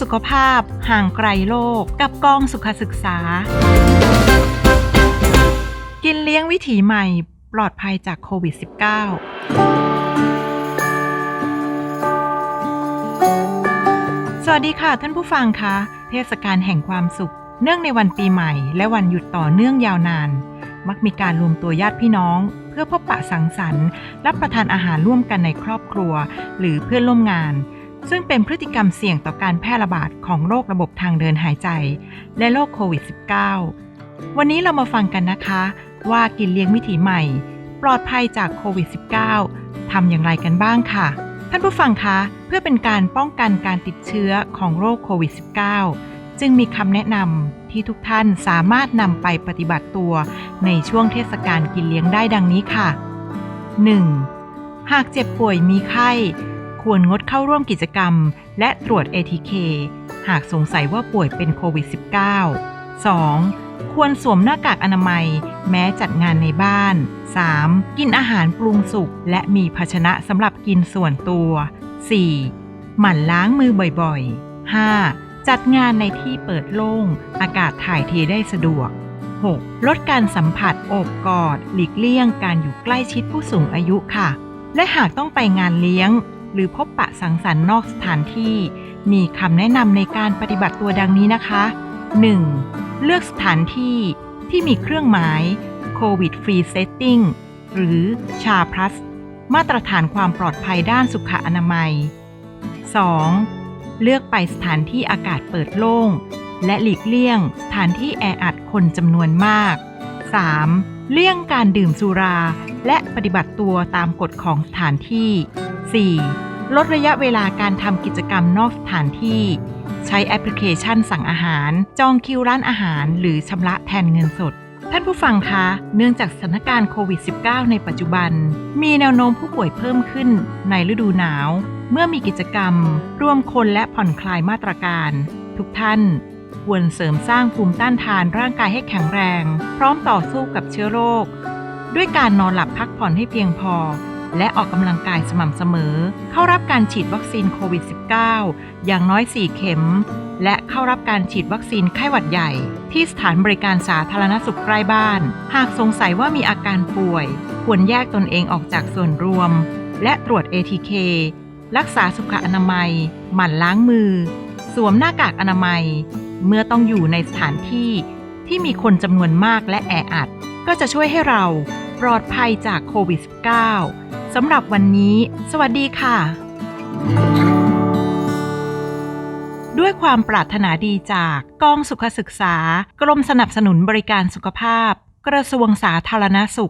สุขภาพ ห่างไกลโลกกับกองสุขศึกษา กินเลี้ยงวิถีใหม่ปลอดภัยจากโควิด -19 สวัสดีค่ะท่านผู้ฟังคะ เทศกาลแห่งความสุข เนื่องในวันปีใหม่ และวันหยุดต่อเนื่องยาวนาน มักมีการรวมตัวญาติพี่น้อง เพื่อพบปะสังสรรค์ รับประทานอาหารร่วมกันในครอบครัว หรือเพื่อนร่วมงาน ซึ่งเป็นพฤติกรรมเสี่ยงต่อการแพร่ระบาดของโรคระบบทางเดินหายใจ และโรคโควิด -19 วันนี้เรามาฟังกันนะคะ ว่ากินเลี้ยงวิถีใหม่ ปลอดภัยจากโควิด -19 ทำอย่างไรกันบ้างค่ะ ท่านผู้ฟังคะเพื่อเป็นการป้องกันการติดเชื้อของโรคโควิด -19 จึงมีคำแนะนำที่ทุกท่านสามารถนำไปปฏิบัติตัว ในช่วงเทศกาลกินเลี้ยงได้ดังนี้ค่ะ 1. หากเจ็บป่วยมีไข้ ควรงดเข้าร่วมกิจกรรม และตรวจ ATK หากสงสัยว่าป่วยเป็นโควิด -19 2. ควรสวมหน้ากากอนามัย แม้จัดงานในบ้าน 3. กินอาหารปรุงสุกและมีภาชนะสำหรับกินส่วนตัว 4. หมั่นล้างมือบ่อยๆ 5. จัดงานในที่เปิดโล่ง อากาศถ่ายเทได้สะดวก 6. ลดการสัมผัสโอบกอด หลีกเลี่ยงการอยู่ใกล้ชิดผู้สูงอายุค่ะ และหากต้องไปงานเลี้ยง หรือพบปะสังสรรค์นอกสถานที่ มีคำแนะนำในการปฏิบัติตัวดังนี้นะคะ 1. เลือกสถานที่ที่มีเครื่องหมาย COVID Free Setting หรือชา plus มาตรฐานความปลอดภัยด้านสุขอนามัย 2. เลือกไปสถานที่อากาศเปิดโล่ง และหลีกเลี่ยงสถานที่แออัดคนจำนวนมาก 3. เลี่ยงการดื่มสุรา และปฏิบัติตัวตามกฎของสถานที่ 4. ลดระยะเวลาการทำกิจกรรมนอกสถานที่ ใช้แอปพลิเคชันสั่งอาหาร จองคิวร้านอาหาร หรือชำระแทนเงินสด ท่านผู้ฟังคะ เนื่องจากสถานการณ์โควิด -19 ในปัจจุบัน มีแนวโน้มผู้ป่วยเพิ่มขึ้นในฤดูหนาว เมื่อมีกิจกรรม ร่วมคนและผ่อนคลายมาตรการ ทุกท่าน ควรเสริมสร้างภูมิต้านทานร่างกายให้แข็งแรง พร้อมต่อสู้กับเชื้อโรค ด้วยการนอนหลับพักผ่อนให้เพียงพอ และออกกำลังกายสม่ำเสมอ เข้ารับการฉีดวัคซีนโควิด -19 อย่างน้อย 4 เข็ม และเข้ารับการฉีดวัคซีนไข้หวัดใหญ่ ที่สถานบริการสาธารณสุขใกล้บ้าน หากสงสัยว่ามีอาการป่วย ควรแยกตนเองออกจากส่วนรวม และตรวจ ATK รักษาสุขอนามัย หมั่นล้างมือ สวมหน้ากากอนามัย เมื่อต้องอยู่ในสถานที่ที่มีคนจำนวนมากและแออัด ก็จะช่วยให้เราปลอดภัยจากโควิด -19 สำหรับวันนี้ สวัสดีค่ะ ด้วยความปรารถนาดีจากกองสุขศึกษา กรมสนับสนุนบริการสุขภาพ กระทรวงสาธารณสุข